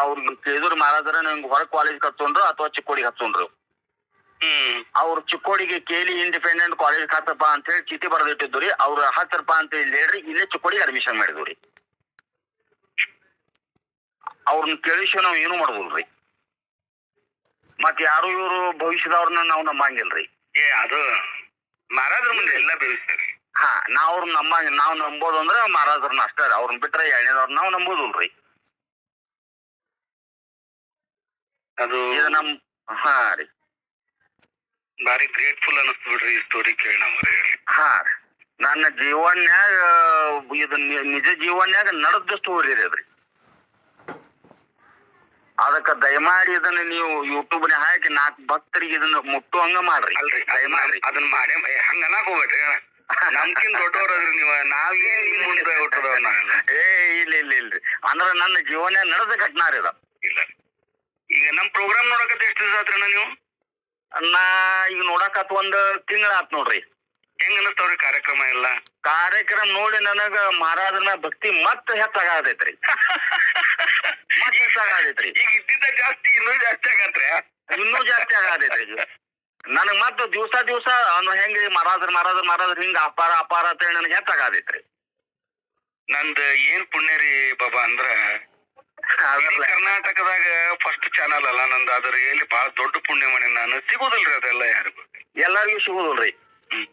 ಅವ್ರಿಗೆ ಕೇಳಿದ್ರು ಮಹಾರಾಜರ ನಿಮ್ಗೆ ಹೊರ ಕಾಲೇಜ್ ಹಚ್ಚೋಣ್ರು ಅಥವಾ ಚಿಕ್ಕೋಡಿಗೆ ಹತ್ತೊಂಡ್ರು ಅವ್ರ ಅವ್ರು ಚಿಕ್ಕೋಡಿಗೆ ಕೇಲಿ ಇಂಡಿಪೆಂಡೆಂಟ್ ಕಾಲೇಜ್ ಹತ್ತಪ್ಪ ಅಂತ ಹೇಳಿ ಚೀಟಿ ಬರೆದಿಟ್ಟಿದ್ದು ರೀ. ಅವ್ರು ಹತ್ತರಪ್ಪ ಅಂತ ಹೇಳಿ ಹೇಳ್ರಿ ಇಲ್ಲೇ ಚಿಕ್ಕೋಡಿಗೆ ಅಡ್ಮಿಷನ್ ಮಾಡಿದ್ವಿ ರೀ. ಅವ್ರನ್ನ ಕೇಳಿಸಿ ನಾವು ಏನು ಮಾಡೋದಿಲ್ರಿ ಮತ್ ಯಾರು ಇವರು ಭವಿಷ್ಯದವ್ರನ್ನ ನಾವು ನಂಬಂಗಿಲ್ರಿ ಏ ಅದು ಮಹಾರಾಜರ ಮುಂದೆ ಎಲ್ಲ ಬೆಳೆಸ್ತಾರೆ ಹಾ ನಾವ್ ನಮ್ಮ ನಂಬ ನಾವ್ ನಂಬೋದು ಅಂದ್ರೆ ಮಹಾರಾಜರನ್ನ ಅಷ್ಟೇ ಅವ್ರನ್ನ ಬಿಟ್ರೆ ಎರಡನೇದವ್ರನ್ನ ನಾವು ನಂಬೋದಿಲ್ರಿ. ಅದು ಇದು ನಮ್ ಹಾ ರೀ. ಭಾರಿ ಗ್ರೇಟ್ಫುಲ್ ಅನಿಸ್ತು ಬಿಡ್ರಿ ಈ ಸ್ಟೋರಿ ಕೇಳಿ ನಮ್ಗೆ. ಹಾ ರೀ. ನನ್ನ ಜೀವನ್ಯಾಗ ಇದು ನಿ- ನಿಜ ಜೀವನ್ಯಾಗ ನಡೆದ ಸ್ಟೋರಿ ರೀ ಅದ್ರಿ ಅದಕ್ಕ ದಯಮಾಡಿ ಇದನ್ನ ನೀವು ಯೂಟ್ಯೂಬ್ ಹಾಕಿ ನಾಲ್ಕು ಭಕ್ತರಿಗೆ ಇದನ್ನ ಮುಟ್ಟುವಂಗ ಮಾಡ್ರಿ. ಅಲ್ರಿ ದಯಮಾಡ್ರಿ ಅದನ್ನ ಮಾಡೇ ಏ, ಹಂಗ ಅನ್ನಕ್ ಹೋಗ್ಬೇಡ್ರಿ. ನಮ್ಕಿನ್ ದೊಡ್ಡವ್ರದ್ರಿ ನೀವ. ನಾವೇ ನಿಮ್ ಮುಂದೆ ಹುಟ್ಟದವ್ರ ನಾವೆಲ್ಲ. ಏ ಇಲ್ಲ ಇಲ್ಲ ಇಲ್ರಿ ಅಂದ್ರ ನನ್ನ ಜೀವನ ನಡೆದ ಘಟನಾ ರೀ ಅದ. ಇಲ್ಲ. ಪ್ರೋಗ್ರಾಮ್ ನೋಡಕತ್ತ ಎಷ್ಟು ದಿವಸ ಆತ್ರಿ ನೀವು? ನಾ ಈಗ ನೋಡಕತ್ ಒಂದ್ ತಿಂಗಳ ಆತ್ ನೋಡ್ರಿ. ಹೆಂಗ್ ಅನಸ್ತಾವ್ರಿ ಕಾರ್ಯಕ್ರಮ ಎಲ್ಲ? ಕಾರ್ಯಕ್ರಮ ನೋಡಿ ನನಗ ಮಹಾರಾಜನ ಭಕ್ತಿ ಮತ್ತ ಹೆಚ್ಚಾಗತೈತ್ರಿ. ಮತ್ತ ಹೆಚ್ಚಾಗತೈತ್ರಿ. ಈಗ ಇದ್ದಿದ್ದ ಜಾಸ್ತಿ ಇನ್ನೂ ಜಾಸ್ತಿ ಆಗತ್ರಿ? ಇನ್ನೂ ಜಾಸ್ತಿ ಆಗತೈತ್ರಿ ನನಗ್ ಮತ್ತ ದಿವಸ ದಿವ್ಸ ಅವ್ನು ಹೆಂಗ್ರಿ ಮಹಾರಾಜರ್ ಮಹಾರಾಜರ್ ಮಹಾರಾಜರ್ ಹಿಂಗ ಅಪಾರ ಅಪಾರ ಅಂತ ಹೇಳಿ ನನಗೆ ಹೆಚ್ಚಾಗತೈತ್ರಿ. ನಂದ್ ಏನ್ ಪುಣ್ಯ ರೀ ಬಾಬಾ ಅಂದ್ರ ಕರ್ನಾಟಕದಾಗ ಫಸ್ಟ್ ಚಾನಲ್ ಅಲ್ಲ ನಂದ. ಅದ್ರ ಎಲ್ಲಿ ಬಹಳ ದೊಡ್ಡ ಪುಣ್ಯ ಮನೆ ನಾನು. ಸಿಗೋದಿಲ್ರಿ ಅದೆಲ್ಲ ಯಾರಿಗೂ? ಎಲ್ಲಾರಿಗೂ ಸಿಗುದಿಲ್ರಿ. ಹ್ಮ್.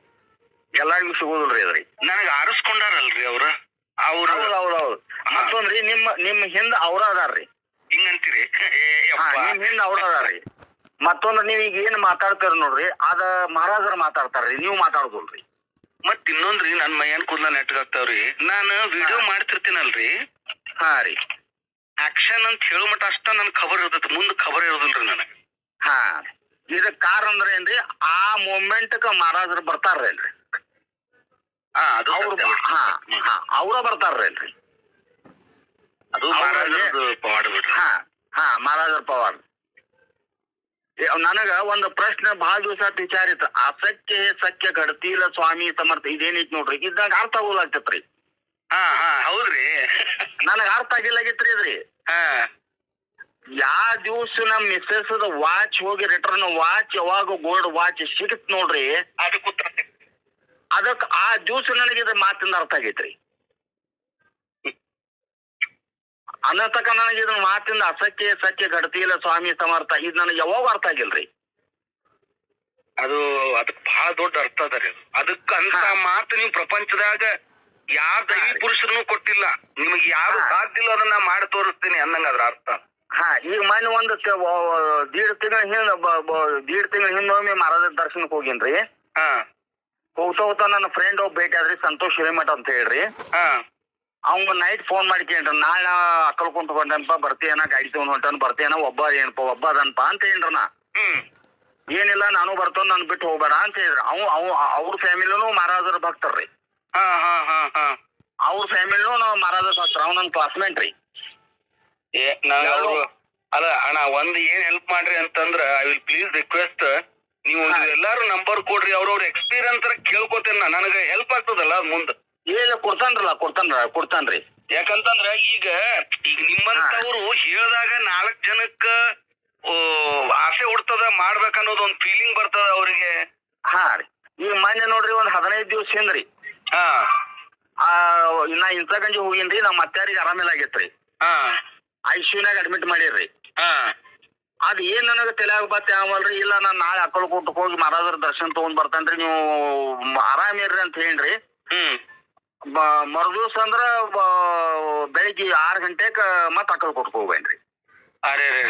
ಎಲ್ಲಾರಿಗೂ ಸಿಗುದಿಲ್ರಿ ಅದ್ರಿ. ನನಗ ಆರಿಸ್ಕೊಂಡಾರಲ್ರಿ ಅವ್ರ? ಅವ್ರ ಮತ್ತೊಂದ್ರಿ ನಿಮ್ಮ ನಿಮ್ಮ ಹಿಂದ ಅವ್ರ ಅದಾರ್ರಿ. ಹಿಂಗಂತೀರಿ. ನಿಮ್ ಹಿಂದ ಅವ್ರ ಅದಾರ್ರಿ. ಮತ್ತೊಂದ್ ನೀವ್ ಈಗ ಏನ್ ಮಾತಾಡ್ತಾರ ನೋಡ್ರಿ ಅದ ಮಹಾರಾಜರು ಮಾತಾಡ್ತಾರ್ರಿ ನೀವು ಮಾತಾಡುದಿಲ್ರಿ. ಮತ್ ಇನ್ನೊಂದ್ರಿ ನನ್ ಮೈಯನ್ ಕೂದ್ಲ ನೆಟ್ಗಾಗ್ತಾವ್ರಿ ನಾನು ವಿಡಿಯೋ ಮಾಡ್ತಿರ್ತೀನಲ್ರಿ. ಹಾ ರೀ. ಆಕ್ಷನ್ ಅಂತ ಹೇಳೋ ಮಟ್ಟ ಅಷ್ಟ ನನ್ ಖಬರ್ ಇರ್ತೈತಿ. ಮುಂದ್ ಖಬರ್ ಇರೋದಿಲ್ರಿ ನನಗ. ಹಾ. ಇದ ಕಾರ್ ಅಂದ್ರ ಏನ್ರಿ? ಆ ಮೂಮೆಂಟ್ ಕ ಮಹಾರಾಜರು ಅಲ್ರಿ. ಹಾ ಅದು ಅವ್ರು ಸತ್ಯ. ಬಿಡ್ರಿ. ಹಾ. ಹಾ ಅವ್ರ ಅದು ಮಹಾರಾಜರದು ಪವಾಡ ಬಿಡ್ರಿ. ಹಾ ಹಾ ಮಹಾರಾಜರ ಪವಾರ್ ನನಗ ಒಂದು ಪ್ರಶ್ನೆ ಬಹಳ ದಿವಸ ವಿಚಾರಿತ ಸಖ್ಯ ಸಖ್ಯ ಘಡತಿಲ ಸ್ವಾಮಿ ಸಮರ್ಥ ಇದೇನೈತಿ ನೋಡ್ರಿ? ಇದ್ದಾಗ ಅರ್ಥ ಆಗೋಲಾಗ್ತೈತ್ರಿ. ಹಾ ಹಾ ಹೌದ್ರಿ. ನನಗ ಅರ್ಥ ಆಗಿಲ್ಲಾಗಿತ್ರಿ ಇದ್ರಿ ಹಾ. ಯಾ ದಿವ್ಸ ನಮ್ ಮಿಸ್ಸಸ್ ವಾಚ್ ಹೋಗಿ ರಿಟರ್ನ್ ವಾಚ್ ಯಾವಾಗ ಗೋಲ್ಡ್ ವಾಚ್ ಸಿಗತ್ ನೋಡ್ರಿ. ಅದಕ್ಕೆ ಉತ್ತರ. ಅದಕ್ ಆ ದಿವಸ ನನಗೆ ಇದು ಮಾತಿಂದ ಅರ್ಥ ಆಗೈತ್ರಿ. ಅನ್ನತಕ್ಕ ನನಗೆ ಇದನ್ನ ಮಾತಿಂದ ಅಸತ್ಯ ಸತ್ಯ ಇಲ್ಲ ಸ್ವಾಮಿ ಸಮರ್ಥ ಇದು ನನಗೆ ಯಾವಾಗ ಅರ್ಥ ಆಗಿಲ್ರಿ. ಅದು ಅದಕ್ಕೆ ಬಹಳ ದೊಡ್ಡ ಅರ್ಥ ಅದ ರೀ ಅದು. ಅದಕ್ಕ ಅಂತ. ಮಾತು ನೀವು ಪ್ರಪಂಚದಾಗ ಯಾವ ದೈವಿ. ಪುರುಷರನ್ನು ಕೊಟ್ಟಿಲ್ಲ. ನಿಮಗೆ ಯಾರು. ಸಾಧ್ಯ ಇಲ್ಲ ಅದನ್ನ ಮಾಡಿ ತೋರಿಸ್ತೀನಿ ಅನ್ನಂಗ ಅದ್ರ ಅರ್ಥ. ಹಾ ಈಗ ಮೊನ್ನೆ ಒಂದು ದೀಡ್ ತಿಂಗಳ ಹಿಂದ ದೀಡ್ ತಿಂಗಳ ಹಿಂದೊಮ್ಮೆ ಮಹಾರಾಜ ದರ್ಶನಕ್ಕೆ ಹೋಗಿನ್ರಿ. ಹಾ. ಹೋಗ್ತಾ ಹೋಗ್ತಾ ನನ್ನ ಫ್ರೆಂಡ್ ಒಬ್ಬ ಭೇಟಿ ಆದ್ರಿ ಸಂತೋಷ್ ಹಿರೇಮಠ ಅಂತ ಹೇಳ್ರಿ. ಹಾ. ಅವ್ನ ನೈಟ್ ಫೋನ್ ಮಾಡ್ಕೊಂಡ್ರಿ ನಾಳೆ ಅಕ್ಕಲ್ಕೊಂತ ಹೊಂಟನಪ್ಪ ಬರ್ತೀಯನ ಗಾಡಿ ತಗೊಂಡ್ ಹೊಂಟನ್ ಬರ್ತೀಯನ ಒಬ್ಬ ಏನಪ್ಪ ಒಬ್ಬ ಅದನ್ಪ ಅಂತ ಹೇಳ್ರಿ ನಾ. ಹ್ಮ್. ಏನಿಲ್ಲ ನಾನು ಬರ್ತೇನೆ ನಾನು ಬಿಟ್ಟು ಹೋಗ್ಬೇಡ ಅಂತ ಹೇಳಿದ್ರು ಅವ್ ಅವ್ ಅವ್ರ ಫ್ಯಾಮಿಲಿನೂ ಮಹಾರಾಜರ ಭಕ್ತರ್ರಿ. ಹಾ ಹಾ ಹಾ ಹಾ. ಅವ್ರ ಫ್ಯಾಮಿಲಿನೂ ನಾವು ಮಹಾರಾಜ ಶಾಸ್ತ್ರ ಅವ್ನ ನನ್ನ ಕ್ಲಾಸ್ಮೇಟ್ ರೀ. ಏ ನಾನು ಅವ್ರು ಅಲ್ಲ ಅಣ್ಣ ಒಂದ್ ಏನ್ ಹೆಲ್ಪ್ ಮಾಡ್ರಿ ಅಂತಂದ್ರ ಐ ವಿಲ್ ಪ್ಲೀಸ್ ರಿಕ್ವೆಸ್ಟ್ ನೀವು. ಎಲ್ಲಾರು ನಂಬರ್ ಕೊಡ್ರಿ ಅವ್ರವ್ರ ಎಕ್ಸ್ಪೀರಿಯನ್ಸ್ ಕೇಳ್ಕೊತೇನೆ ನನಗ ಹೆಲ್ಪ್ ಆಗ್ತದಲ್ಲ ಮುಂದ್. ಇಲ್ಲ ಕೊಡ್ತಾನ್ರಲ್ಲ ಕೊಡ್ತಾನ್ರ ಕೊಡ್ತಾನ್ರಿ. ಯಾಕಂತಂದ್ರ ಈಗ ಈಗ ನಿಮ್ಮಂತವ್ರು ಹೇಳ್ದಾಗ ನಾಲ್ಕ್ ಜನಕ್ಕ ಆಸೆ ಹುಡ್ತದ ಮಾಡ್ಬೇಕನ್ನೋದು ಒಂದ್ ಫೀಲಿಂಗ್ ಬರ್ತದ ಅವ್ರಿಗೆ. ಹಾ ರೀ. ಈಗ ಮೊನ್ನೆ ನೋಡ್ರಿ ಒಂದ್ ಹದಿನೈದು ದಿವಸ ಹಿಂದ್ರಿ. ಹಾ. ನಾ ಇಂಚಗಂಜಿ ಹೋಗಿನ್ರಿ ನಮ್ಮ ಅತ್ತಾರಿಗೆ ಆರಾಮಿಲ್ಲ ಆಗೇತ್ರಿ ಹಾ ಅಡ್ಮಿಟ್ ಮಾಡಿರ್ರಿ. ಹಾ. ಅದ್ ಏನ್ ನನಗ ತಲೆಯಾಗ ಬತ್ತೆ ಆಮಲ್ರಿ ಇಲ್ಲ ನಾನು ನಾಳೆ ಅಕ್ಕಳ ಕೊಟ್ಟು ಹೋಗಿ ಮಹಾರಾಜರ ದರ್ಶನ ತಗೊಂಡ್ ಬರ್ತೇನ್ರಿ ನೀವು ಆರಾಮಿರ್ರಿ ಅಂತ ಹೇಳ್ರಿ. ಹ್ಮ್. ಮರುದಿವ್ಸ ಅಂದ್ರ ಬೆಳಿಗ್ಗೆ ಆರ್ ಗಂಟೆಕ ಮತ್ತೆ ಅಕ್ಕಳ ಕೊಟ್ಟು ಹೋಗ್ಬೇನ್ರಿ. ಅರೆ.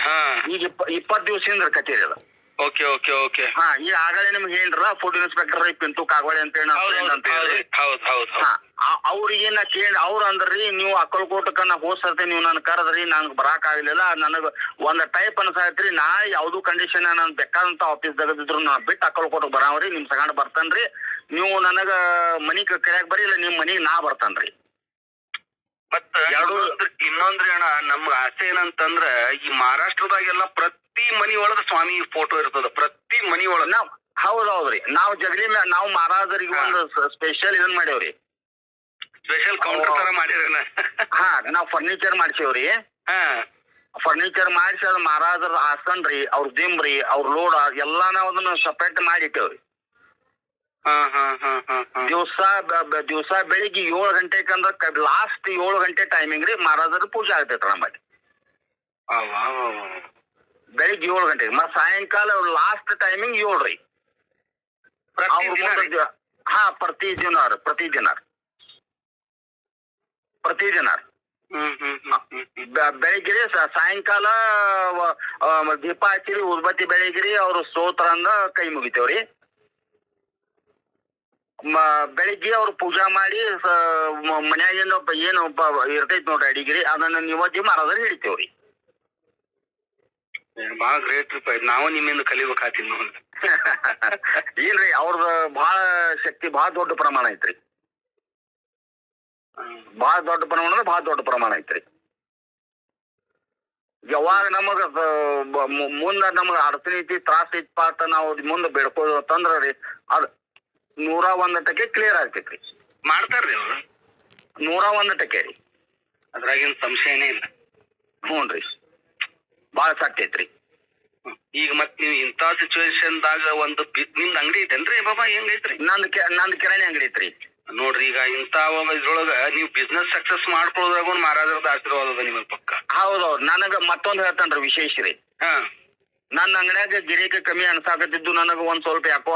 ಹಾ. ಈಗ ಇಪ್ಪ ಇಪ್ಪತ್ ದಿವಸ ಹಿಂದ್ರ ಕಚೇರಿ ಅದ. ಓಕೆ ಓಕೆ ಓಕೆ ಹಾ ಈ ಆಗಲೇ ನಿಮ್ಗೆ ಹೇಳ್ರ ಫುಡ್ ಇನ್ಸ್ಪೆಕ್ಟರ್ ಪಿಂಟು ಕಾಗೋಳಿ ಅಂತ ಹೇಳಿ ನಮ್ಮ friend ಅಂತ ಹೇಳ್ರಿ ಹೌದ್ ಹೌದ್ ಹಾ ಹೌದ್ ಅವ್ರಿಗೆ ನಾ ಕೇಳಿ ಅವ್ರ ಅಂದ್ರಿ ನೀವು ಅಕ್ಕಲ್ಕೋಟಕ್ಕ ನಾ ಹೋದ್ ಸರ್ತಿ ನೀವು ನನ್ ಕರೆದ್ರಿ ನನ್ಗೆ ಬರಾಕ್ ಆಗ್ಲಿಲ್ಲ ನನಗ ಒಂದ್ ಟೈಪ್ ಅನ್ಸಾಯ್ತ್ರಿ ನಾ ಯಾವ್ದು ಕಂಡೀಷನ್ ನನ್ ಬೇಕಾದಂತ ಆಫೀಸ್ ದಗದಿದ್ರು ನಾ ಬಿಟ್ಟು ಅಕ್ಕಲ್ಕೋಟಕ್ ಬರಾವ್ರಿ ನಿಮ್ ಸಗಂಡ್ ಬರ್ತೇನ್ರಿ. ನೀವು ನನಗ ಮನಿ ಕರ್ಯಾಕ್ ಬರೀ ಇಲ್ಲ ನಿಮ್ ಮನಿಗ್ ನಾ ಬರ್ತೇನ್ರಿ. ಮತ್ತ ಎರಡು- ಇನ್ನೊಂದ್ರಿ ಅಣ್ಣ ನಮ್ಗ ಆಸೆ ಏನಂತಂದ್ರ ಈ ಮಹಾರಾಷ್ಟ್ರದಾಗೆಲ್ಲ ಪ್ರತಿ ಮನಿ ಒಳಗ ಸ್ವಾಮಿ ಫೋಟೋ ಇರ್ತದ. ಪ್ರತಿ ಮನಿ ಒಳಗ ನಾವ್ ಹೌದೌದ್ರಿ. ನಾವ್ ಜಗಲಿ ಮ್ಯಾಲ ನಾವ್ ಮಹಾರಾಜರಿಗೆ. ಒಂದು ಸ್ಪೆಷಲ್ ಇದನ್ ಮಾಡೇವ್ರಿ ಸ್ಪೆಷಲ್ ಕೌಂಟರ್ ತರ ಮಾಡಿರಣ್ಣ ಹಾ ನಾವ್ ಫರ್ನಿಚರ್ ಮಾಡ್ಸೇವ್ರಿ. ಹಾ. ಫರ್ನಿಚರ್ ಮಾಡಿಸಿ ಅದ್ ಮಹಾರಾಜರ ಆಸನ್ ರೀ ಅವ್ರ ದಿಮ್ ರೀ ಅವ್ರ ಲೋಡ್ ಎಲ್ಲಾ ನಾವ್ ಅದನ್ನ ಸಪ್ರೇಟ್ ಮಾಡಿ ಇಟ್ಟೇವ್ರಿ ಹಾ ಹಾ ಹಾ ಹಾ ಹಾ. ದಿವಸ ದಿವಸ ಬೆಳಿಗ್ಗೆ ಏಳು ಗಂಟೆಗೆ ಅಂದ್ರ ಲಾಸ್ಟ್ ಏಳು ಗಂಟೆ ಟೈಮಿಂಗ್ ರೀ ಮಹಾರಾಜರ ಪೂಜೆ ಆಗ್ತೈತ್ರಿ ನಮ್ಮಲ್ಲಿ. ಬೆಳಿಗ್ಗೆ ಏಳು ಗಂಟೆಗೆ ಮತ್ತೆ ಸಾಯಂಕಾಲ ಲಾಸ್ಟ್ ಟೈಮಿಂಗ್ ಏಳು ರೀ ಪ್ರತಿ ದಿನ ರೀ? ಹಾ ಪ್ರತಿ ದಿನ ರೀ ಪ್ರತಿ ದಿನ ರೀ. ಪ್ರತಿ ದಿನ ರೀ. ಹ್ಮ್ ಹ್ಮ್ ಹ್ಮ್ ಹ್ಮ್ ಹ್ಮ್. ಬೆ- ಬೆಳಿಗ್ಗೆ ರೀ ಸ- ಸಾಯಂಕಾಲ ವ- ಆ, ಮ- ದೀಪ ಹಚ್ಚಿರಿ ಉದ್ಬತ್ತಿ ಬೆಳಗಿರಿ ಅವ್ರ ಸ್ತೋತ್ರ ಅಂದ ಕೈ ಮುಗಿತೇವ್ರಿ ಮ- ಬೆಳಿಗ್ಗೆ ಅವ್ರು ಪೂಜಾ ಮಾಡಿ ಸ- ಮ- ಮನ್ಯಾಗಿಂದ ಒಬ್ಬ ಏನು ಒಬ್ಬ ಇರ್ತೈತಿ ನೋಡ್ರಿ ಅಡಿಗಿರಿ ಅದನ್ನ ನಿವತ್ತಿ ಮಾರಾದ್ರ ಹಿಡಿತೇವ್ರಿ ಬಾಳ ಗ್ರೇಟ್ ರೀ ನಾವು ನಿಮ್ಮಿಂದ ಕಲಿಬೇಕಾತಿ ಏನ್ರಿ ಅವ್ರದ ಬಹಳ ಶಕ್ತಿ ಬಹಳ ದೊಡ್ಡ ಪ್ರಮಾಣ ಐತ್ರಿ. ಬಹಳ ದೊಡ್ಡ ಪ್ರಮಾಣ ಅಂದ್ರೆ ಬಹಳ ದೊಡ್ಡ ಪ್ರಮಾಣ ಐತ್ರಿ. ಯಾವಾಗ ನಮಗ ಮುಂದ ನಮಗ ಅಡಚಣೆ ಐತಿ ತ್ರಾಸ ಐತಿಪ್ಪ ಅಂತ ನಾವು ಮುಂದ ಬೇಡ್ಕೋದು ಅಂತಂದ್ರ ರೀ ಅದ್ ನೂರ ಒಂದ ಟಕ್ಕೆ ಕ್ಲಿಯರ್ ಆಗ್ತೈತ್ರಿ. ಮಾಡ್ತಾರ್ರಿ ಅವ್ರು. ನೂರ ಒಂದ ಟಕ್ಕೆ ರೀ ಅದ್ರಾಗಿನ ಸಂಶಯನೇ ಇಲ್ಲ. ಹ್ಞೂ ರೀ ಭಾಳ ಸಾಕೈತ್ರಿ ಐತ್ರಿ ಈಗ ಮತ್ ನೀವು ಇಂತ ಸಿಚುವೇಶನ್ ದಾಗ ಒಂದು ನಿಮ್ದು ಅಂಗಡಿ ಐತೇನ್ರಿ ಬಾಬಾ ಹೆಂಗೈತ್ರಿ? ನಂದು ನಂದ್ ನಂದು ಕಿರಾಣಿ ಅಂಗಡಿ ಐತ್ರಿ. ನೋಡ್ರಿ ಈಗ ಇಂತ ಇದ್ರೊಳಗ ನೀವು ಬಿಸ್ನೆಸ್ ಸಕ್ಸಸ್ ಮಾಡ್ಕೊಳ್ಳೋದ್ರಾಗ ಒಂದ್ ಮಹಾರಾಜರದ ಆಶೀರ್ವಾದ ಅದ ನಿಮಗೆ ಪಕ್ಕ. ಹೌದೌದು ನನಗ ಮತ್ತೊಂದು ಹೇಳ್ತಾನ್ರಿ ವಿಶೇಷ ರೀ. ಹಾ. ನನ್ನ ಅಂಗಡ್ಯಾಗ ಗಿರಿಕ ಕಮ್ಮಿ ಅನ್ಸಾಕತ್ತಿದ್ದು ನನಗ ಒಂದ್ ಸ್ವಲ್ಪ ಯಾಕೋ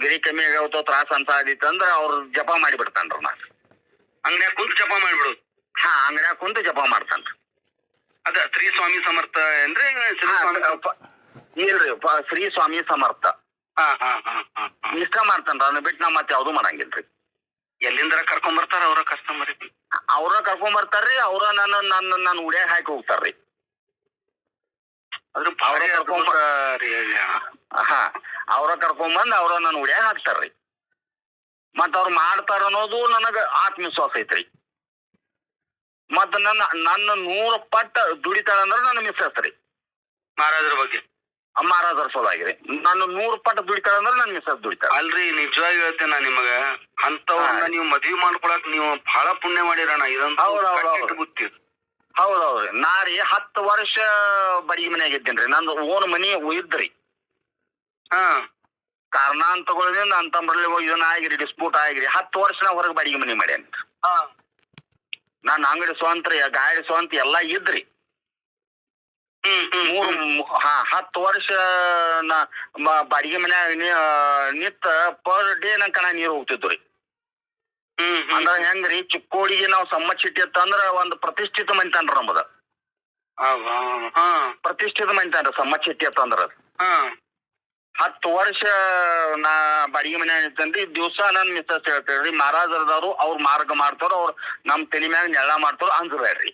ಗಿರಿ ಕಮ್ಮಿ ಆಗೋ ತ್ರಾಸ ಅನ್ಸಾದಿತ್ತು ಅಂದ್ರ ಅವ್ರ ಜಪ ಮಾಡಿ ಬಿಡ್ತಾನ್ರ ನಾ. ಅಂಗಡಿಯಾಗ ಕುಂತ ಜಪ ಮಾಡ್ಬಿಡೋದು. ಹಾ ಅಂಗಡ್ಯಾಗ ಕುಂತು ಜಪ ಮಾಡ್ತಾನ್ರಿ. ಅದ ಶ್ರೀ ಸ್ವಾಮಿ ಸಮರ್ಥ ಏನ್ರಿ ಶ್ರೀ ಸ್ವಾಮಿ ಇಲ್ರಿ ಪ- ಶ್ರೀ ಸ್ವಾಮಿ ಸಮರ್ಥ. ಹಾ ಹಾ ಹಾ ಹಾ ಹಾ. ಇಷ್ಟ ಮಾಡ್ತಾನ್ರಿ ಅದನ್ನ ಬಿಟ್ಟು ನಾ ಮತ್ತೆ ಯಾವ್ದು ಮಾಡಂಗಿಲ್ರಿ. ಎಲ್ಲಿಂದ್ರ ಕರ್ಕೊಂಡ್ ಬರ್ತಾರ ಅವ್ರ ಕಸ್ಟಮರ್ ಅವ್ರ ಕರ್ಕೊಂಡ್ ಬರ್ತಾರ್ರಿ ಅವ್ರ ನನ್ನ ನನ್ನ ನನ್ನ ಉಡ್ಯಾಗ ಹಾಕಿ ಹೋಗ್ತಾರ್ರಿ. ಅದ್ರ ಅವ್ರ ಕರ್ಕೊಂಡ್. ಹಾ ಅವ್ರ ಕರ್ಕೊಂಡ್ ಬಂದ್ ಅವ್ರ ನನ್ನ ಉಡ್ಯಾಗ ಹಾಕ್ತಾರ್ರಿ. ಮತ್ತ ಅವ್ರು ಮಾಡ್ತಾರ ಅನ್ನೋದು ನನಗ ಆತ್ಮವಿಶ್ವಾಸ ಐತ್ರಿ. ಮತ್ತ ನನ್ನ ನನ್ನ ನೂರ ಪಟ್ಟ ದುಡಿತಾಳ ಅಂದ್ರ ನನ್ನ ಮಿಸ್ಸಸ್ ರೀ ಮಹಾರಾಜರ ಬಗ್ಗೆ? ಮಹಾರಾಜರ ಸೋಲಾಗಿರಿ ನಾನು ನೂರು ಪಟ್ಟ ದುಡಿತಾಳ ಅಂದ್ರ ನನ್ನ ಮಿಸ್ಸಸ್ ದುಡಿತಾಳ. ಅಲ್ರಿ ನಿಜವಾಗಿ ಹೇಳ್ತೇನೆ ನಾ ನಿಮಗ. ಅಂತವನ್ನ. ನೀವು ಮದ್ವಿ ಮಾಡ್ಕೊಳಕ್ ನೀವು ಬಹಳ ಪುಣ್ಯ ಮಾಡಿರಣ ಇದಂತ ಬುತ್ತಿ. ಹೌದೌದ್ರಿ ನಾ ರೀ ಹತ್ತು ವರ್ಷ ಬಡಗಿ ಮನ್ಯಾಗ ಇದ್ದೇನ್ರಿ ನಂದು ಓನ್ ಮನಿ ಇದ್ರಿ ಹಾ. ಕಾರಣಾಂತಗಳಿಂದ ಅಂತಂಬ್ರಲ್ಲಿ ಇದನ್ನ ಆಗಿರಿ ಡಿಸ್ಪ್ಯೂಟ್ ಆಗಿರಿ. ಹತ್ತು ವರ್ಷ ನಾ ಹೊರಗೆ ಬಾಡಿಗೆ ಮನೆ ಮಾಡ್ಯಾನ ಹಾ. ನನ್ನ ಅಂಗಡಿ ಸ್ವಂತ ಗಾಡಿ ಸ್ವಂತ ಎಲ್ಲಾ ಇದ್ರಿ. ಮೂರ್ ಹಾ ಹತ್ತು ವರ್ಷ ನಾ ಬಾಡಿಗೆ ಮನ್ಯಾಗ ನಿತ್ತ ಪರ್ ಡೇ ನನ್ ಕಣ ನೀರು ಹೋಗ್ತಿದ್ವು ರೀ ಹ್ಮ್ ಹ್ಮ್ ಅಂದ್ರ ಹೆಂಗ್ರಿ ಚಿಕ್ಕೋಡಿಗೆ ನಾವು ಸಮ್ಮತ್ ಸಿಟಿ ಒಂದು ಪ್ರತಿಷ್ಠಿತ ಮನಿತಾನ್ರಿ ನಮ್ಮದ ಪ್ರತಿಷ್ಠಿತ ಮನಿತಾನ್ರಿ ಸಮ್ಮತ್ ಸಿಟಿ ಅಂತಂದ್ರ ಹತ್ತು ವರ್ಷ ನಾ ಬಾಡಿಗೆ ಮನೆ ಇರ್ತೇನ್ರಿ ದಿವ್ಸ ನನ್ ಮಿಸ್ಸಸ್ ಹೇಳ್ತೇವ್ರಿ ಮಹಾರಾಜರದವ್ರು ಅವ್ರ ಮಾರ್ಗ ಮಾಡ್ತಾರ ಅವ್ರ ನಮ್ ತಲೆ ಮ್ಯಾಗ ನೆಳ ಮಾಡ್ತಾರ ಅಂದ್ರಿ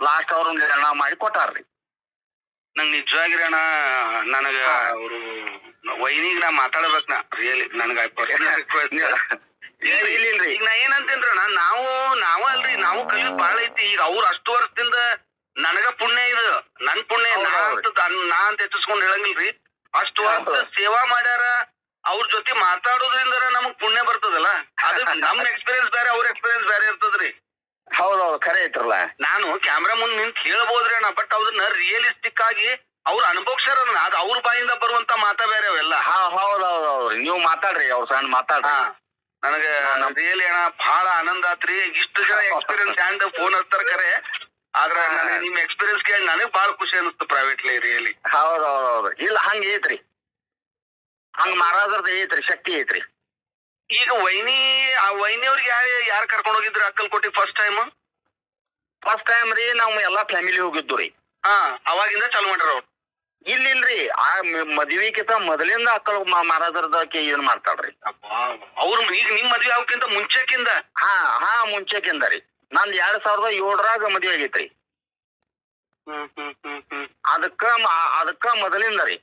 ಲಾಸ್ಟ್ ಅವ್ರ ನೆಳ ಮಾಡಿ ಕೊಟ್ಟಾರ್ರಿ ನಂಗ್ ನಿಜವಾಗಿರ ನನಗ. ಅವರು ವೈನಿಗ್ ನಾ ಮಾತಾಡ್ಬೇಕ್ ನಾ ರಿಯಲಿ ನನಗ ಪರ್ಸನಲ್ ರಿಕ್ವೆಸ್ಟ್ ಏ, ಇಲ್ಲ ಇಲ್ರಿ ಈಗ ನಾ ಏನಂತೇನ್ರಣ ನಾವು ನಾವ ಅಲ್ರಿ ನಾವು ಕಲಿಯೋದ್ ಬಾಳ ಐತಿ. ಈಗ ಅವ್ರ ಅಷ್ಟು ವರ್ಷದಿಂದ ನನಗ ಪುಣ್ಯ ಇದು ನನ್ ಪುಣ್ಯ ನಾ ಅಂತ ನಾ ಅಂತ ಹೆಚ್ಚಿಸ್ಕೊಂಡ್ ಹೇಳಂಗಿಲ್ರಿ. ಅಷ್ಟು ವರ್ಷ ಸೇವಾ ಮಾಡ್ಯಾರ ಅವ್ರ ಜೊತೆ ಮಾತಾಡೋದ್ರಿಂದ ನಮಗ್ ಪುಣ್ಯ ಬರ್ತದಲ್ಲ? ಅದು ನಮ್ ಎಕ್ಸ್ಪೀರಿಯನ್ಸ್ ಬೇರೆ ಅವ್ರ ಎಕ್ಸ್ಪೀರಿಯನ್ಸ್ ಬೇರೆ ಇರ್ತದ್ರಿ. ಹೌದೌದು ಖರೆ ಐತ್ರಲ್ಲ. ನಾನು ಕ್ಯಾಮ್ರಾ ಮುಂದ್ ನಿಂತ್ ಹೇಳ್ಬೋದ್ರಿ ಅಣ್ಣ ಬಟ್ ಅದನ್ನ ರಿಯಲಿಸ್ಟಿಕ್ ಆಗಿ ಅವ್ರ ಅನುಭವಿಸ್ಯಾರ ಅದ್ ಅವ್ರ ಬಾಯಿಂದ ಬರುವಂತ ಮಾತಾ ಬೇರೆ ಅವೆಲ್ಲ. ಹಾ ಹೌದೌದೌದ್ರಿ. ನೀವು ಮಾತಾಡ್ರಿ ಅವ್ರ ಸಣ್ಣ ಮಾತಾಡ್ರಿ. ನನಗೆ ರಿಯಲಿ ಅಣ್ಣ ಬಹಳ ಆನಂದ ಆತ್ರಿ. ಇಷ್ಟು ಜನ ಎಕ್ಸ್ಪೀರಿಯನ್ಸ್ ಹ್ಯಾಂಡ್ ಫೋನ್ ಹಚ್ತಾರ ಕರೆ. ಆದ್ರ. ನನಗೆ ನಿಮ್ ಎಕ್ಸ್ಪೀರಿಯನ್ಸ್ ಕೇಳಿ ನನಗೆ ಬಹಳ ಖುಷಿ ಅನಿಸ್ತು ಪ್ರೈವೇಟ್ಲಿ ರಿಯಲಿ ಹೌದೌದೌದು. ಇಲ್ಲ ಹಂಗ ಐತ್ರಿ. ಹಂಗ ಮಹಾರಾಜರದ ಐತ್ರಿ ಶಕ್ತಿ ಐತ್ರಿ. ಈಗ ವೈನಿ ಆ ವೈನಿ ಅವ್ರಿಗೆ ಯಾರು ಯಾರು ಹೋಗಿದ್ರು ಹೋಗಿದ್ರಿ ಅಕ್ಕಲ್ಕೋಟಿ ಫಸ್ಟ್ ಟೈಮ್ ಫಸ್ಟ್ ಟೈಮ್ ರೀ ನಾವು ಎಲ್ಲಾ ಫ್ಯಾಮಿಲಿ ಹೋಗಿದ್ದು ರೀ. ಹಾ ಅವಾಗಿಂದ ಚಾಲು ಮಾಡ್ರ ಅವ್ರು. ಇಲ್ಲ ಇಲ್ರಿ ಆ ಮದ್ವಿಕಿಂತ ಮೊದಲಿಂದ ಅಕ್ಕಳ ಮಹಾರಾಜರದ ಇದನ್ ಮಾಡ್ತಾಳ್ರಿ. ಅವ್ರ ಈಗ ನಿಮ್ ಮದ್ವೆ ಆಗಕ್ಕಿಂತ ಮುಂಚೆಕಿಂದ? ಹಾ ಹಾ ಮುಂಚೆಕಿಂದ ರೀ. ನಂದ್ ಎರಡ್ ಸಾವಿರದ ಏಳರಾಗ ಮದ್ವೆ ಆಗೈತ್ರಿ. ಹ್ಮ್ ಹ್ಮ್ ಹ್ಮ್ ಹ್ಮ್. ಅದಕ್ಕ ಮ- ಅದಕ್ಕ ಮೊದಲಿಂದ ರೀ.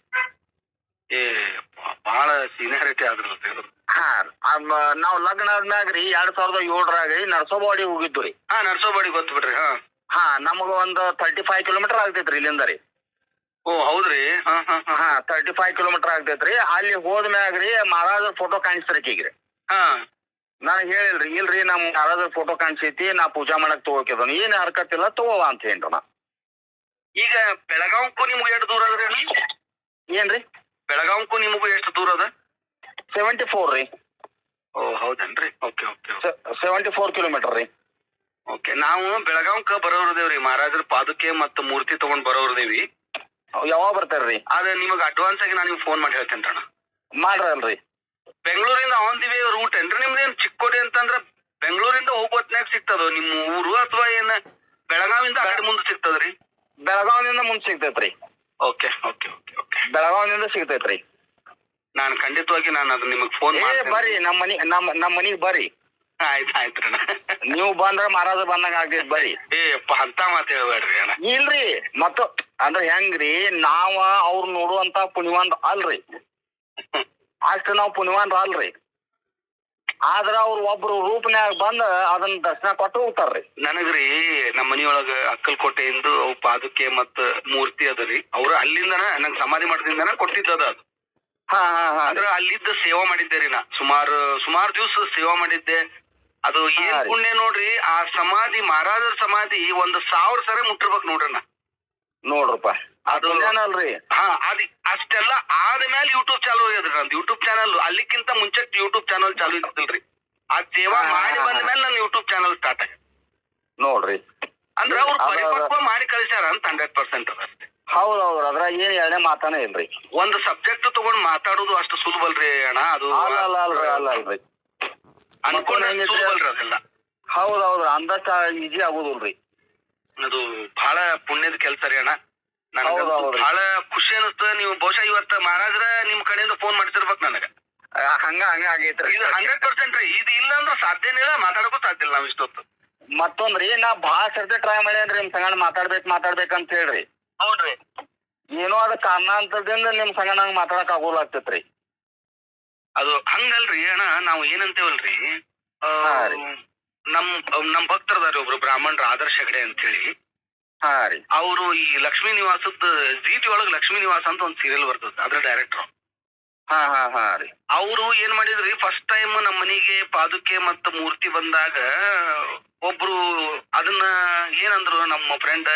ಏ ಬಹಳ ಸೀನಿಯಾರಿಟಿ ಆದ್ರು ಹಾ ಅದ್ ಮ- ನಾವ್ ಲಗ್ನ ಆದ್ಮ್ಯಾಗ ರೀ ಎರಡ್ ಸಾವಿರದ ಏಳರಾಗ ರೀ ನರ್ಸೋಬಾಡಿ ಹೋಗಿದ್ದು ರೀ. ಹಾ ನರ್ಸೋಬಾಡಿ ಗೊತ್ತು ಬಿಡ್ರಿ ಹಾ. ಹಾ ನಮಗ ಒಂದ್ ತರ್ಟಿ ಫೈವ್ ಕಿಲೋಮೀಟರ್ ಆಗ್ತೈತ್ರಿ ಇಲ್ಲಿಂದ ರೀ. ಓ ಹೌದ್ರಿ ಹಾ ಹಾ ಹಾ. ಹಾ ತರ್ಟಿ ಫೈವ್ ಕಿಲೋಮೀಟರ್ ಆಗ್ತೈತ್ರಿ ಅಲ್ಲಿ ಹೋದ್ಮ್ಯಾಗ ರೀ ಮಹಾರಾಜ ಫೋಟೋ ಕಾಣಿಸ್ತಾರ ಈಗ್ರಿ. ಹಾ. ನಾನು ಹೇಳಿಲ್ರಿ ಇಲ್ರಿ ನಮ್ ಯಾರಾದ್ರೂ ಫೋಟೋ ಕಾಣಿಸೈತಿ ನಾ ಪೂಜಾ ಮಾಡಕ್ ತಗೋಕಿದನು ಏನ್ ಹರ್ಕತ್ ಇಲ್ಲ ತಗೋವ ಅಂತ ಹೇಳ್ರಿ ನಾ ಈಗ ಬೆಳಗಾವ್ಕು ನಿಮ್ಗೆ ಎಷ್ಟು ದೂರ ಅದ್ರಿ ಅಣ್ಣ? ಏನ್ರಿ? ಬೆಳಗಾವ್ಕು ನಿಮಗೂ ಎಷ್ಟು ದೂರ ಅದ? ಸೆವೆಂಟಿ ಫೋರ್ ರೀ. ಓ ಹೌದನ್ರಿ? Okay okay seventy four kilometre ರೀ. ಓಕೆ ನಾವು ಬೆಳಗಾವ್ಕ ಬರೋರ್ದೇವ್ರಿ ಮಹಾರಾಜರ ಪಾದುಕೆ ಮತ್ತು ಮೂರ್ತಿ ತಗೊಂಡ್ ಬರೋರ್ದೇವಿ ಯಾವಾಗ ಬರ್ತಾರ್ರಿ? ಆದ್ರೆ ನಿಮಗೆ ಅಡ್ವಾನ್ಸ್ ಆಗಿ ನಾನು ನಿಮ್ಗೆ ಫೋನ್ ಮಾಡಿ ಹೇಳ್ತೇನೆ ಅಣ್ಣ. ಮಾಡ್ರಲ್ರಿ. ಬೆಂಗಳೂರಿಂದ ಆನ್ ದಿ ವೇ ರೂಟ್ ಏನ್ರಿ ನಿಮ್ದೇನ್ ಚಿಕ್ಕೋಡಿ ಅಂತಂದ್ರ ಬೆಂಗಳೂರಿಂದ ಹೋಗೋತ್ನ್ಯಾಗ ಸಿಗ್ತದ? ನಿಮ್ಮ ಊರು ಅಥವಾ ಏನ ಬೆಳಗಾವಿಂದ ಆ ಕಡೆ ಮುಂದೆ ಸಿಗ್ತದ್ರಿ? ಬೆಳಗಾವಿನಿಂದ ಮುಂದೆ ಸಿಗ್ತೈತ್ರಿ. Okay okay okay okay. ಬೆಳಗಾವಿನಿಂದ ಸಿಗ್ತೈತ್ರಿ. ನಾನು ಖಂಡಿತವಾಗಿ ನಾನು ಅದು ನಿಮಗೆ ಫೋನ್ ಬರ್ರಿ ನಮ್ಮ ಮನಿ ನಮ್ಮ ನಮ್ಮ ಮನಿಗೆ ಬರ್ರಿ. ಆಯ್ತು ಆಯ್ತು ಅಣ್ಣ. ನೀವು ಬಂದ್ರ ಮಹಾರಾಜ ಬಂದಂಗ ಆಗ್ತೈತಿ ಬರ್ರಿ. ಏ ಅಂತ ಮಾತು ಹೇಳ್ಬೇಡ್ರಿ ಅಣ್ಣ. ಇಲ್ರಿ ಮತ್ತ ಅಂದ್ರ ಹೆಂಗ್ರಿ ನಾವ ಅವ್ರ ನೋಡುವಂತ ಪುಣ್ಯವಂತ ಅಲ್ರಿ. ಅಷ್ಟ ನಾವು ಪುಣ್ಯವಾನ್ ಅಲ್ರಿ. ಆದ್ರ ಅವ್ರು ಒಬ್ರು ರೂಪನ್ಯಾಗ ಬಂದ ಅದನ್ನ ದರ್ಶನ ಕೊಟ್ಟು ಹೋಗ್ತಾರ್ರಿ. ನನಗ್ರಿ ನಮ್ಮ ಮನಿಯೊಳಗ ಅಕ್ಕಲ್ಕೋಟೆಯಿಂದ ಅವು ಪಾದುಕೆ ಮತ್ತ ಮೂರ್ತಿ ಅದರಿ ಅವ್ರ ಅಲ್ಲಿಂದನ ನಂಗ್ ಸಮಾಧಿ ಮಾಡದಿಂದನ ಕೊಟ್ಟಿದ್ದದ ಅದು. ಹಾ ಹಾ ಹಾ. ಅಂದ್ರ ಅಲ್ಲಿದ್ದ ಸೇವಾ ಮಾಡಿದ್ದೆ ರೀ ನಾ. ಸುಮಾರು ಸುಮಾರು ದಿವಸ ಸೇವಾ ಮಾಡಿದ್ದೆ. ಅದು ಏನ್. ಪುಣ್ಯ ನೋಡ್ರಿ ಆ ಸಮಾಧಿ ಮಹಾರಾಜರ ಸಮಾಧಿ ಒಂದ್ ಸಾವಿರ ಸರಿ ಮುಟ್ಟಿರ್ಬೇಕು ನೋಡ್ರಣ್ಣ ನೋಡ್ರಪ್ಪ. ಅದು- ಅಲ್ರಿ? ಹಾ ಅದ್ ಅಷ್ಟೆಲ್ಲ ಆದ್ಮೇಲೆ ಯೂಟ್ಯೂಬ್ ಚಾಲು ಆಗ್ಯದ್ರಿ ನಂದು. ಯೂಟ್ಯೂಬ್ ಚಾನಲ್ ಅಲ್ಲಿಕ್ಕಿಂತ ಮುಂಚೆ ಯೂಟ್ಯೂಬ್ ಚಾನಲ್ ಚಾಲು ಇರ್ತಿಲ್ರಿ ಆ ಸೇವಾ ಮಾಡಿ ಬಂದ ಮೇಲೆ ನನ್ನ ಯೂಟ್ಯೂಬ್ ಚಾನಲ್ ಸ್ಟಾರ್ಟ್ ಆಗ ನೋಡ್ರಿ. ಅಂದ್ರೆ ಅವ್ರು ಪರಿಪಕ್ವ ಮಾಡಿ ಕಳಿಸ್ಯಾರ ಅಂತ ಹಂಡ್ರೆಡ್ ಪರ್ಸೆಂಟ್ ಅದ ಅಷ್ಟೇ. ಹೌದ್ ಹೌದ್ರ ಅದ್ರ ಏನ್ ಎರಡನೇ ಮಾತಾನೇ ಇಲ್ರಿ. ಒಂದು ಸಬ್ಜೆಕ್ಟ್ ತಗೊಂಡ್ ಮಾತಾಡೋದು ಅಷ್ಟು ಸುಲಭಲ್ರಿ ಅಣ್ಣ ಅದು ಅಲ್ಲ ಅಲ್ಲ ಅಲ್ರಿ ಅಲ್ರಿ. ಅದೆಲ್ಲ. ಹೌದ್ ಹೌದ್ರಿ ಅಂದಷ್ಟ ಈಜಿ ಆಗುದಿಲ್ರಿ. ಅದು ಬಹಳ ಪುಣ್ಯದ ಕೆಲಸ ರೀ ಅಣ್ಣ. ಬಹಳ ಖುಷಿ ಅನಿಸ್ತ. ನೀವು ಬಹುಶಃ ಇವತ್ತ ಮಹಾರಾಜರ ನಿಮ್ ಕಡೆಯಿಂದ ಫೋನ್ ಮಾಡ್ತಿರ್ಬೇಕು ನನಗ. ಆ, ಹಂಗ ಹಂಗ ಆಗೈತ್ರಿ ಇದು ಹಂಡ್ರೆಡ್ ಪರ್ಸೆಂಟ್ ರೀ. ಇದು ಇಲ್ಲ ಅಂದ್ರೆ ಸಾಧ್ಯನೇ ಇಲ್ಲ ಮಾತಾಡಕ್ಕೂ ಸಾಧ್ಯ ಇಲ್ಲ ನಾವು ಇಷ್ಟೊತ್ತು. ಮತ್ತೊಂದ್ರಿ ನಾ ಭಾಳ ಸರ್ತಿ ಟ್ರೈ ಮಾಡ್ಯಾನ್ರಿ ನಿಮ್ ಸಂಗಡ ಮಾತಾಡ್ಬೇಕು ಮಾತಾಡ್ಬೇಕಂತ ಹೇಳ್ರಿ ಹೌದ್ರಿ ಏನೋ ಅದ ಕಾರಣಾಂತರದಿಂದ ನಿಮ್ ಸಂಗಡ ಹಂಗ ಮಾತಾಡಕ್ ಆಗೋಲಾಗ್ತೈತ್ರಿ ಅದು ಹಂಗಲ್ರಿ ಅಣ್ಣ ನಾವು ಏನಂತೇವಲ್ರಿ ಆ, ಹಾ ರೀ. ನಮ್ ನಮ್ ಭಕ್ತರದಾರಿ ಒಬ್ರು ಬ್ರಾಹ್ಮಣರ ಆದರ್ಶ ಹೆಗಡೆ ಅಂತ ಹೇಳಿ. ಹಾ ರೀ. ಅವರು ಈ ಲಕ್ಷ್ಮೀ ನಿವಾಸದ ಜೀಟಿ ಒಳಗ್ ಲಕ್ಷ್ಮೀ ನಿವಾಸ ಅಂತ ಒಂದು ಸೀರಿಯಲ್ ಬರ್ತದ ಅದ್ರ ಡೈರೆಕ್ಟರ್ ಹಾ ಹಾ ಹಾ ರೀ. ಅವರು ಏನ್ ಮಾಡಿದ್ರಿ ಫಸ್ಟ್ ಟೈಮ್ ನಮ್ಮ ಮನೆಗೆ ಪಾದುಕೆ ಮತ್ತ ಮೂರ್ತಿ ಬಂದಾಗ ಒಬ್ರು ಅದನ್ನ ಏನಂದ್ರು ನಮ್ಮ ಫ್ರೆಂಡ್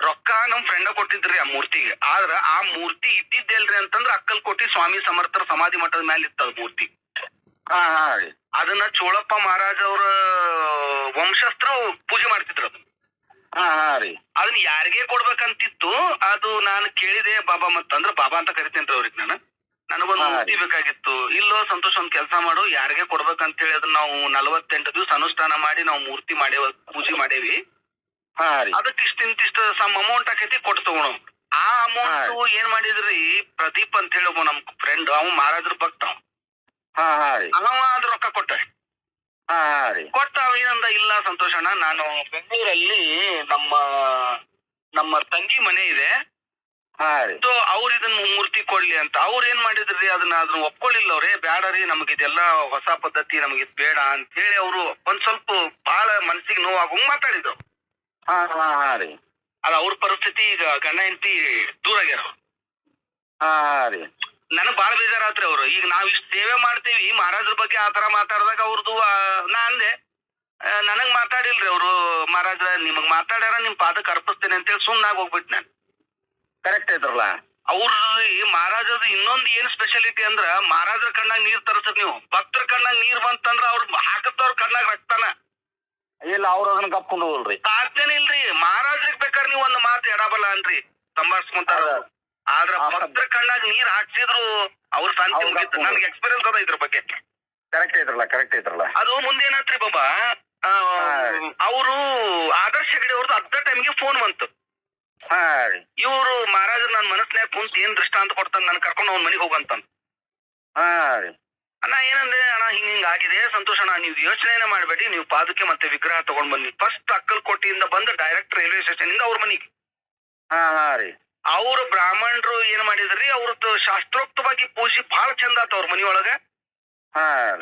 ರೊಕ್ಕ ನಮ್ ಫ್ರೆಂಡ ಕೊಟ್ಟಿದ್ರಿ ಆ ಮೂರ್ತಿಗೆ. ಆದ್ರ ಆ ಮೂರ್ತಿ ಇದ್ದಿದ್ದೇಲ್ರಿ ಅಂತಂದ್ರ ಅಕ್ಕಲ್ಕೋಟಿ ಸ್ವಾಮಿ ಸಮರ್ಥರ ಸಮಾಧಿ ಮಠದ ಮೇಲೆ ಇತ್ತದ ಮೂರ್ತಿ. ಹಾ ಹಾ ರೀ. ಅದನ್ನ ಚೋಳಪ್ಪ ಮಹಾರಾಜ ಅವ್ರ ವಂಶಸ್ತ್ರ ಪೂಜೆ ಮಾಡ್ತಿದ್ರು ಅದನ್ನ ಹಾ ಹಾ ರೀ. ಅದನ್ನ ಯಾರಿಗೆ ಕೊಡ್ಬೇಕಂತಿತ್ತು ಅದು ನಾನು ಕೇಳಿದೆ ಬಾಬಾ ಮತ್ತ ಅಂದ್ರೆ ಬಾಬಾ ಅಂತ ಕರಿತೇನ್ರಿ ಅವ್ರಿಗೆ ನಾನು. ನನಗೊಂದು ಮುಕ್ತಿ ಮೂರ್ತಿ ಬೇಕಾಗಿತ್ತು. ಇಲ್ಲೋ ಸಂತೋಷ ಒಂದ್ ಕೆಲಸ ಮಾಡು ಯಾರಿಗೆ ಕೊಡ್ಬೇಕಂತ ಹೇಳಿ ಅದನ್ನ ನಾವು ನಲವತ್ತೆಂಟು ದಿವಸ ಅನುಷ್ಠಾನ ಮಾಡಿ ನಾವು ಮೂರ್ತಿ ಮಾಡೇವ ಪೂಜೆ ಮಾಡೇವಿ ಹಾ ರೀ. ಅದಕ್ಕೆ ಇಷ್ಟ ಇಂತಿಷ್ಟ ಸಮ್ ಅಮೌಂಟ್ ಆಕೈತಿ ಕೊಟ್ಟು ತಗೋಣ. ಆ ಅಮೌಂಟ್ ಏನ್ ಮಾಡಿದ್ರಿ? ಪ್ರದೀಪ್ ಅಂತ ಹೇಳಿ ಒಬ್ಬ ನಮ್ ಫ್ರೆಂಡ್ ಅವ್ ಮಾರಾದ್ರ ಭಕ್ತ. ಅವ ಅದ್ ರೊಕ್ಕ ಕೊಟ್ಟ. ಹಾ ರೀ. ಕೊಟ್ಟ ಏನಂದ? ಇಲ್ಲ ಸಂತೋಷಣ್ಣ ಅಣ್ಣ ನಾನು ಬೆಂಗಳೂರಲ್ಲಿ ನಮ್ಮ ನಮ್ಮ ತಂಗಿ ಮನೆ ಇದೆ. ಹಾ ರೀ. ಸೊ ಅವ್ರ ಇದನ್ನ ಮೂರ್ತಿ ಕೊಡ್ಲಿ ಅಂತ. ಅವ್ರ ಏನ್ ಮಾಡಿದ್ರಿ ಅದನ್ನ ಅದನ್ನ ಒಪ್ಕೊಳ್ಳಿಲ್ಲ ಅವ್ರೆ. ಬೇಡ ರೀ ನಮ್ಗೆ ಇದೆಲ್ಲ ಹೊಸ ಪದ್ಧತಿ ನಮ್ಗೆ ಇದು ಬೇಡ ಅಂತ ಹೇಳಿ ಅವರು ಒಂದ್ ಸ್ವಲ್ಪ ಬಹಳ ಮನ್ಸಿಗೆ ನೋವಾಗಂಗ್ ಮಾತಾಡಿದ್ರು. ಹಾ ಹಾ ಹಾ ರೀ. ಅದ ಅವ್ರ ಪರಿಸ್ಥಿತಿ ಈಗ ಗಂಡ ಹೆಂಡತಿ ದೂರ ಆಗ್ಯಾರ ಅವ್ರು. ಹಾ ಹಾ ರೀ. ನನಗ್ ಬಾಳ ಬೇಜಾರಾತ್ರಿ ಅವ್ರು. ಈಗ ನಾವ್ ಇಷ್ಟ ಸೇವೆ ಮಾಡ್ತೀವಿ ಮಹಾರಾಜರ ಬಗ್ಗೆ ಆತರ ಮಾತಾಡ್ದಾಗ ಅವ್ರದ್ದು ನಾ ಅಂದೆ ನನಗ್ ಮಾತಾಡಿಲ್ರಿ ಅವ್ರು ಮಹಾರಾಜ ನಿಮಗ್ ಮಾತಾಡ್ಯಾರ ನಿಮ್ ಪಾದಕ್ಕೆ ಅರ್ಪಿಸ್ತೇನೆ ಅಂತೇಳಿ ಸುಮ್ನಾಗ ಹೋಗ್ಬಿಟ್ ನಾನು. ಕರೆಕ್ಟ್ ಐತ್ರಲ್ಲ ಈ ಮಹಾರಾಜದ ಇನ್ನೊಂದ್ ಏನ್ ಸ್ಪೆಷಾಲಿಟಿ ಅಂದ್ರ ಮಹಾರಾಜರ ಕಣ್ಣಾಗ ನೀರ್ ತರಿಸ್ ನೀವು. ಭಕ್ತರ ಕಣ್ಣಾಗ ನೀರ್ ಬಂತಂದ್ರ ಅವ್ರ ಹಾಕತ್ತವ್ರ ಕಣ್ಣಾಗ ರಕ್ತನ. ಇಲ್ಲ ಅವ್ರ ಅದನ್ನ ಕಪ್ಕೊಂಡು ಹೋಗಲ್ರಿ. ಸಾಧ್ಯನೇ ಇಲ್ರಿ. ಮಹಾರಾಜರಿಗೆ ಬೇಕಾದ್ರೆ ನೀವು ಒಂದ್ ಮಾತು ಎಡಬಲ್ಲ ಅನ್ರಿ. ಸಂಭಾಷಿಸ್ಕೊಂತಾರ. ಆದ್ರ ಭಕ್ತರ ಕಣ್ಣಾಗ ನೀರ್ ಹಾಕ್ಸಿದ್ರು ಅವ್ರ ಶಾಂತಿ ಮುಗೀತು. ನನ್ಗೆ ಎಕ್ಸ್ಪೀರಿಯನ್ಸ್ ಅದ ಇದ್ರ ಬಗ್ಗೆ. ಕರೆಕ್ಟ್ ಐತ್ರಲ್ಲ ಕರೆಕ್ಟ್ ಐತ್ರಲ್ಲ ಅದು ಮುಂದೇನಾತ್ರಿ ಬಾಬಾ? ಅವರು ಆದರ್ಶ ಹೆಗಡೆ ಅವ್ರದ್ದು ಅರ್ಧ ಟೈಮ್ಗೆ ಫೋನ್ ಬಂತು. ಇವರು ಮಹಾರಾಜ ನನ್ನ ಮನಸ್ನ್ಯಾಗ ಕುಂತ ಏನ್ ದೃಷ್ಟಾಂತ ಕೊಡ್ತಾನೆ ನನ್ ಕರ್ಕೊಂಡು ಅವ್ನ ಮನೆಗೆ ಹೋಗಂತಾನ. ಹಾ ರೀ ಅಣ್ಣ ಏನಂದ್ರೆ ಅಣ್ಣ ಹಿಂಗ ಹಿಂಗ್ ಆಗಿದೆ. ಸಂತೋಷ ಅಣ್ಣ ನೀವು ಯೋಚನೆ ಮಾಡಬೇಡಿ. ನೀವು ಪಾದಕ್ಕೆ ಮತ್ತೆ ವಿಗ್ರಹ ತಗೊಂಡ್ ಬನ್ನಿ ಫಸ್ಟ್ ಅಕ್ಕಲ್ಕೋಟೆಯಿಂದ ಬಂದು ಡೈರೆಕ್ಟ್ ರೈಲ್ವೆ ಸ್ಟೇಷನ್ ಇಂದ ಅವ್ರ ಮನೆಗೆ. ಹಾ ಹಾ ರೀ. ಅವ್ರ ಬ್ರಾಹ್ಮಣರು ಏನ್ ಮಾಡಿದ್ರಿ ಅವ್ರದ್ದು ಶಾಸ್ತ್ರೋಕ್ತವಾಗಿ ಪೂಜೆ ಬಹಳ ಚಂದ ಆತ ಅವ್ರ ಮನಿಯೊಳಗ.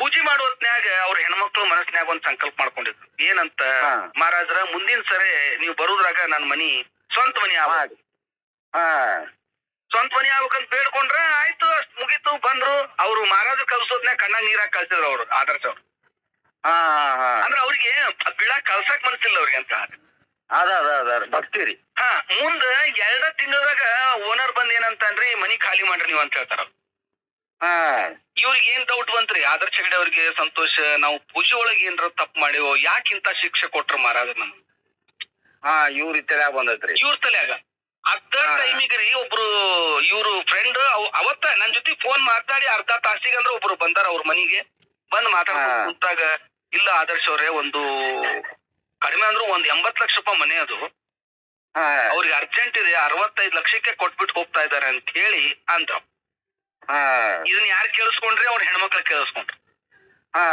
ಪೂಜೆ ಮಾಡೋ ಹೊತ್ನ್ಯಾಗ ಅವ್ರ ಹೆಣ್ಮಕ್ಳು ಮನಸ್ನ್ಯಾಗ ಒಂದ್ ಸಂಕಲ್ಪ ಮಾಡ್ಕೊಂಡಿದ್ರು. ಏನಂತ ಮಹಾರಾಜ್ರ ಮುಂದಿನ ಸರಿ ನೀವು ಬರೋದ್ರಾಗ ನನ್ ಮನಿ ಸ್ವಂತ ಮನಿ ಆಗ ಸ್ವಂತ ಮನಿ ಆಗ್ಬೇಕಂತ ಬೇಡ್ಕೊಂಡ್ರ ಆಯ್ತು ಅಷ್ಟ್ ಮುಗೀತು ಬಂದ್ರು. ಅವ್ರು ಮಹಾರಾಜ ಕಲ್ಸೋದ್ನ್ಯಾಗ ಕಣ್ಣಾಗ ನೀರಾಗ ಕಲ್ಸಿದ್ರು ಅವ್ರು ಆದರ್ಶ ಅವ್ರು ಅಂದ್ರೆ ಅವ್ರಿಗೆ ಬೀಳಾಕ್ ಕಳ್ಸಕ್ ಮನಸ್ಸಿಲ್ಲ ಅವ್ರಿಗೆ ಅಂತ. ಅದ ಅದ ಅದ ಬರ್ತೀರಿ. ಹಾ ಮುಂದ ಎರಡ ತಿಂಗಳದಾಗ ಓನರ್ ಬಂದ್ ಏನಂತಾನ್ರಿ ಮನಿ ಖಾಲಿ ಮಾಡ್ರಿ ನೀವು ಅಂತ ಹೇಳ್ತಾರ. ಹಾ. ಇವ್ರಿಗೆ ಏನ್ ಡೌಟ್ ಬಂತ್ರಿ? ಆದರ್ಶ ಹೆಗಡೆ ಅವ್ರಿಗೆ ಸಂತೋಷ ನಾವು ಪೂಜೆ ಒಳಗೆ ಏನ್ರ ತಪ್ಪು ಮಾಡಿವೋ ಯಾಕಿಂತ ಶಿಕ್ಷೆ ಕೊಟ್ರ ಮಹಾರಾಜ ನಮ್ಗೆ? ಹಾ ಇವ್ರ ಇತ್ತೆಲ್ಯಾಗ ಬಂದೈತ್ರಿ. ಇವ್ರ ತಲ್ಯಾಗ? ಅರ್ಧ. ಟೈಮಿಗೆ ರೀ ಒಬ್ರು ಇವ್ರು ಫ್ರೆಂಡ್ ಅವತ್ತ ನನ್ ಜೊತೆ ಫೋನ್ ಮಾತಾಡಿ ಅರ್ಧ ತಾಸಿಗೆ ಅಂದ್ರೆ ಒಬ್ರು ಬಂದಾರ ಅವ್ರ ಮನಿಗೆ. ಬಂದ್ ಮಾತಾಡ. ಕುಂತಾಗ ಇಲ್ಲ ಆದರ್ಶ ಅವ್ರೆ ಒಂದು ಕಡಿಮೆ ಅಂದ್ರೂ ಒಂದ್ ಎಂಬತ್ ಲಕ್ಷ ರೂಪಾಯಿ ಮನೆ ಅದು. ಹಾ. ಅವ್ರಿಗೆ ಅರ್ಜೆಂಟ್ ಇದೆ ಅರವತ್ತೈದು ಲಕ್ಷಕ್ಕೆ ಕೊಟ್ಬಿಟ್ಟು ಹೋಗ್ತಾ ಇದಾರೆ ಅಂತ ಹೇಳಿ ಅಂತ ಹಾ. ಇದನ್ನ ಯಾರು ಕೇಳಿಸ್ಕೊಂಡ್ರಿ? ಅವ್ರ ಹೆಣ್ಮಕ್ಳ ಕೇಳಿಸ್ಕೊಂಡ್ರಿ. ಹಾ.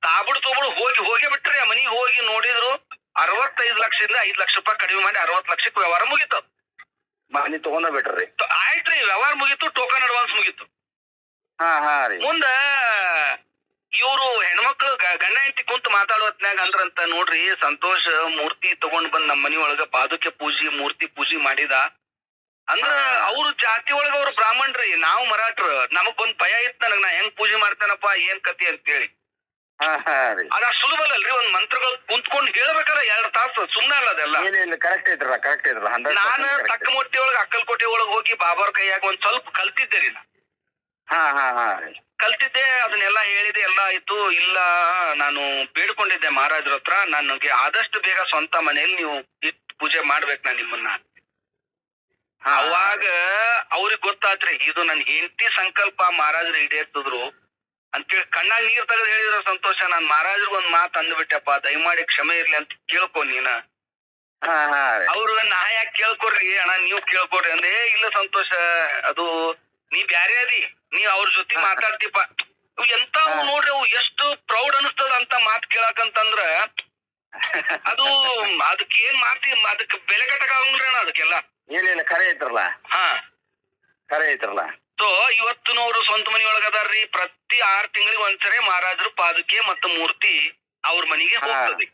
ತೊಗೊಂಡು ತೋಬುಡು ಹೋಗಿ ಹೋಗಿ ಬಿಟ್ರಿ ಆ ಮನಿಗೆ ಹೋಗಿ ನೋಡಿದ್ರು ಅರವತ್ತೈದು ಲಕ್ಷದಿಂದ ಐದ್ ಲಕ್ಷ ರೂಪಾಯಿ ಕಡಿಮೆ ಮಾಡಿ ಅರವತ್ ಲಕ್ಷಕ್ಕೆ ವ್ಯವಹಾರ ಮುಗೀತು. ಮನಿ ತಗೊಂಡ ಬಿಟ್ರಿ ಆಯ್ತ್ರಿ ವ್ಯವಹಾರ ಮುಗೀತು ಟೋಕನ್ ಅಡ್ವಾನ್ಸ್ ಮುಗೀತು. ಹಾ ಹಾ ರೀ. ಮುಂದ ಇವರು ಹೆಣ್ಮಕ್ಳು ಗಂಡ ಹೆಂಡತಿ ಕುಂತ ಮಾತಾಡೋ ಹೊತ್ನ್ಯಾಗ ಅಂದ್ರಂತ ನೋಡ್ರಿ ಸಂತೋಷ್ ಮೂರ್ತಿ ತಗೊಂಡ್ ಬಂದ್ ನಮ್ಮ ಮನಿ ಒಳಗ ಪಾದುಕೆ ಪೂಜಿ ಮೂರ್ತಿ ಪೂಜಿ ಮಾಡಿದ. ಅಂದ್ರ. ಅವ್ರ ಜಾತಿ ಒಳಗ ಅವ್ರು ಬ್ರಾಹ್ಮಣ್ರಿ ನಾವು ಮರಾಠ್ರ. ನಮಗ್ ಒಂದ್ ಭಯ ಇತ್ತು ನನಗ್ ನಾ ಹೆಂಗ್ ಪೂಜೆ ಮಾಡ್ತೇನಪ್ಪ ಏನ್ ಕತಿ ಅಂತೇಳಿ. ಅದ ಸುಲಭ ಅಲ್ರಿ ಒಂದ್ ಮಂತ್ರಗಳು ಕುಂತ್ಕೊಂಡ್ ಹೇಳ್ಬೇಕಲ್ಲ ಎರಡ್ ತಾಸು ಸುಮ್ನೆ ಅಲ್ಲ ಅದೆಲ್ಲ. ಕರೆಕ್ಟ್ ಇದ್ರ ಕರೆಕ್ಟ್ ಇದ್ರ ನಾನು ನಾನು ತಕ್ಕಮೊಟ್ಟಿ ಒಳಗ ಅಕ್ಕಲ್ಕೋಟೆ ಒಳಗ ಹೋಗಿ ಬಾಬಾರ್ ಕೈಯಾಗ ಒಂದ್ ಸ್ವಲ್ಪ ಕಲ್ತಿದ್ದೆ ರೀ. ಹಾ ಹಾ ಹಾ ರೀ ಕಲ್ತಿದ್ದೆ ಅದನ್ನೆಲ್ಲ ಹೇಳಿದೆ ಎಲ್ಲ ಆಯ್ತು. ಇಲ್ಲ ನಾನು ಬೇಡ್ಕೊಂಡಿದ್ದೆ ಮಹಾರಾಜರ ಹತ್ರ. ನನಗೆ ಆದಷ್ಟು ಬೇಗ ಸ್ವಂತ ಮನೆಯಲ್ಲಿ ನೀವು ಪೂಜೆ ಮಾಡ್ಬೇಕು ನಾ ನಿಮ್ಮನ್ನ. ಹಾ, ಅವಾಗ ಅವ್ರಿಗೆ ಗೊತ್ತಾತ್ರಿ ಇದು ನನ್ ಹೆಂಡತಿ ಸಂಕಲ್ಪ ಮಹಾರಾಜರು ಈಡೇರ್ತಿದ್ರು ಅಂತೇಳಿ ಕಣ್ಣಾಗ ನೀರ್ ತೆಗೆದು ಹೇಳಿದ್ರ ಸಂತೋಷ. ನಾನ್ ಮಹಾರಾಜರಿಗೆ ಒಂದ್ ಮಾತು ಅಂದ್ಬಿಟ್ಟೆಪ್ಪ ದಯಮಾಡಿ ಕ್ಷಮೆ ಇರ್ಲಿ ಅಂತ ಕೇಳ್ಕೊ ನೀನ. ಅವ್ರು ನಾ ಯಾಕೆ ಕೇಳ್ಕೊಡ್ರಿ? ಅಣ್ಣ ನೀವು ಕೇಳ್ಕೊಡ್ರಿ. ಅಂದ್ರೆ ಇಲ್ಲ ಸಂತೋಷ ಅದು ನೀ ಬ್ಯಾರೆ ಅದಿ. ನೀ ಅವ್ರ ಜೊತೆ ಮಾತಾಡ್ತೀಪ ಎಂತ. ನೋಡ್ರಿ ಅವು ಎಷ್ಟು ಪ್ರೌಡ್ ಅನಿಸ್ತದ ಅಂತ ಮಾತ್ ಕೇಳಕಂತಂದ್ರ ಅದು ಅದಕ್ಕೆ ಏನ್ ಮಾಡ್ತಿ ಅದಕ್ಕೆ ಬೆಲೆ ಕಟ್ಟಕ್ ಅಣ್ಣ ಅದಕ್ಕೆಲ್ಲ. ಏನೇನು ಕರೆ ಖರೆ ಐತ್ರಲ್ಲ. ಹಾ. ಖರೆ ಐತ್ರಲ್ಲ. ಸೊ ಇವತ್ತಿನವ್ರು ಸ್ವಂತ ಮನಿ ಒಳಗದಾರ್ರಿ ಪ್ರತಿ ಆರ್ ತಿಂಗಳಿಗೆ ಒಂದ್ಸರಿ ಮಹಾರಾಜರು ಪಾದಕೆ ಮತ್ತು ಮೂರ್ತಿ ಅವ್ರ ಮನಿಗೆ. ಹೋಗ್ತದೆ.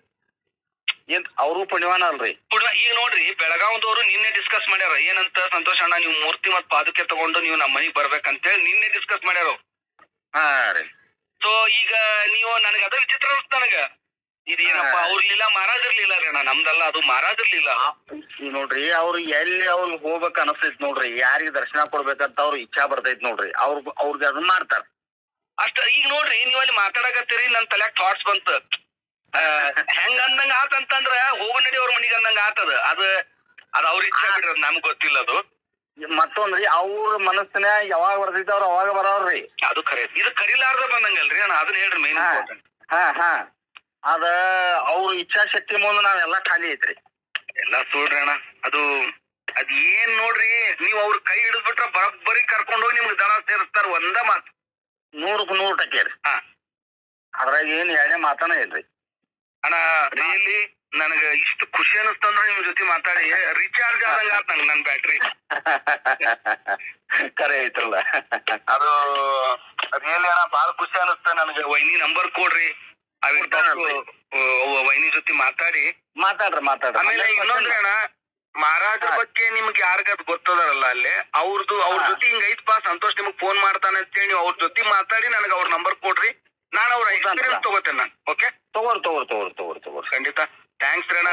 ಏನ್ ಅವರು ಪುಣ್ಯವಾನ ಅಲ್ರಿ? ಈಗ ನೋಡ್ರಿ ಬೆಳಗಾವದವರು ನಿನ್ನೆ ಡಿಸ್ಕಸ್ ಮಾಡ್ಯಾರ. ಏನಂತ ಸಂತೋಷ ಅಣ್ಣ ನೀವು ಮೂರ್ತಿ ಮತ್ ಪಾದುಕೆ ತಗೊಂಡು ನೀವು ನಮ್ಮ ಮನಿಗ್ ಬರ್ಬೇಕಂತೇಳಿ ನಿನ್ನೆ ಡಿಸ್ಕಸ್ ಮಾಡ್ಯಾರ ಹಾ ರೀ. ಸೊ ಈಗ ನೀವು ನನಗ ಅದ ವಿಚಿತ್ರ ಅನ್ಸ್ತ ನನಗ. ಇದೇನಪ್ಪ. ಅವ್ರಲಿಲ್ಲ ಮಹಾರಾಜರ್ಲಿಲ್ಲ ರೀ ಅಣ್ಣ ನಮ್ದಲ್ಲ ಅದು ಮಹಾರಾಜರ್ಲಿಲ್ಲ ನೋಡ್ರಿ ಅವ್ರು ಎಲ್ಲಿ ಅವ್ರು ಹೋಗ್ಬೇಕ ಅನಸ್ತೈತ್ ನೋಡ್ರಿ ಯಾರಿಗ್ ದರ್ಶನ ಕೊಡ್ಬೇಕಂತ ಅವ್ರ ಇಚ್ಛಾ ಬರ್ತೈತ್ ನೋಡ್ರಿ. ಅವ್ರ ಅವ್ರಿಗೆ ಅದನ್ನ ಮಾಡ್ತಾರ. ಅಷ್ಟ ಈಗ ನೋಡ್ರಿ ನೀವಲ್ಲಿ ಅಲ್ಲಿ ಮಾತಾಡಕತ್ತೀರಿ ನನ್ ತಲೆಯಾಗ ಥಾಟ್ಸ್ ಬಂತ. ಹೆಂಗ್ ಅಂದಂಗ ಆತಂತಂದ್ರ ಹೋಗ ನಡಿ ಅವ್ರ ಮನಿಗೆ ಅಂದಂಗ ಆತದ. ಅದ ಅದ ಅವ್ರ ಇಚ್ಛೆ ಬಿಡ್ರಿ ನಮ್ಗ್ ಗೊತ್ತಿಲ್ಲ ಅದು. ಮತ್ತೊಂದ್ರಿ ಅವ್ರ ಮನಸ್ಸಿನ ಯಾವಾಗ ಬರ್ದಿದ್ದವ್ರ ಅವ್ರ ಅವಾಗ ಬರೋರ್ರಿ ಅದು ಖರೆ. ಇದು ಕರಿಲಾರ್ದ ಬಂದಂಗಲ್ರಿ ಅಣ್ಣ ಅದನ್ನ ಹೇಳ್ರಿ ಮೇನ್ ಹಾ. ಹಾ ಹಾ. ಅದ ಅವ್ರ ಇಚ್ಛಾಶಕ್ತಿ ಮುಂದೆ ನಾವೆಲ್ಲ ಖಾಲಿ ಐತ್ರಿ. ಎಲ್ಲ ಸುಳ್ರಿ ಅಣ್ಣ. ಅದು ಅದ್ ಏನ್ ನೋಡ್ರಿ ನೀವ್ ಅವ್ರ ಕೈ ಹಿಡಿದ್ಬಿಟ್ರ ಬರಬ್ಬರಿ ಕರ್ಕೊಂಡು ಹೋಗಿ ನಿಮ್ಗೆ ದನ ಸೇರಿಸ್ತಾರ ಒಂದ ಮಾತು. ನೂರಕ್ಕೆ ನೂರು ಟಕ್ಕೆ ರೀ. ಹಾ. ಅದ್ರಾಗ ಏನ್ ಎರಡನೇ ಮಾತನ ಇಲ್ರಿ. ಅಣ್ಣ ರಿಯಲಿ ನನಗ ಇಷ್ಟು ಖುಷಿ ಅನಿಸ್ತಂದ್ರ ನಿಮ್ ಜೊತೆ ಮಾತಾಡಿ. ರೀಚಾರ್ಜ್ ಆದಂಗ ಆತ್ ನಂಗ್ ನನ್ ಬ್ಯಾಟ್ರಿ ಕರೆ ಐತ್ರಲ್ಲ. ಅದು ರಿಯಲಿ ಅಣ್ಣ ಬಾಳ ಖುಷಿ ಅನಿಸ್ತ ನನಗ. ವೈನಿ ನಂಬರ್ ಕೊಡ್ರಿ. ವೈನಿ ಜೊತೆ ಮಾತಾಡಿ. ಮಾತಾಡ್ರಿ ಮಾತಾಡ್ರಿ. ಆಮೇಲೆ ಇನ್ನೊಂದ್ರಿ ಅಣ್ಣ ಮಹಾರಾಜರ ಬಗ್ಗೆ ನಿಮ್ಗೆ ಯಾರಿಗದ್ ಗೊತ್ತದಾರಲ್ಲ ಅಲ್ಲಿ ಅವ್ರದ್ದು ಅವ್ರ ಜೊತೆ ಹಿಂಗ ಐತ್ಪಾ ಸಂತೋಷ್ ನಿಮಗ್ ಫೋನ್ ಮಾಡ್ತಾನೆ ಅಂತೇಳಿ ನೀವು ಅವ್ರ ಜೊತೆ ಮಾತಾಡಿ ನನಗ ಅವ್ರ ನಂಬರ್ ಕೊಡ್ರಿ. ನಾನು ಅವ್ರ ಐಸ್ ಎಕ್ಸ್ಪೀರಿಯನ್ಸ್ ತಗೋತೇನೆ ನಾನು ಓಕೆ ತಗೋರಿ ತಗೋರಿ ತಗೋರಿ ತಗೋರಿ ತಗೋರಿ. ಖಂಡಿತ. ಥ್ಯಾಂಕ್ಸ್ ರೀ ಅಣ್ಣ.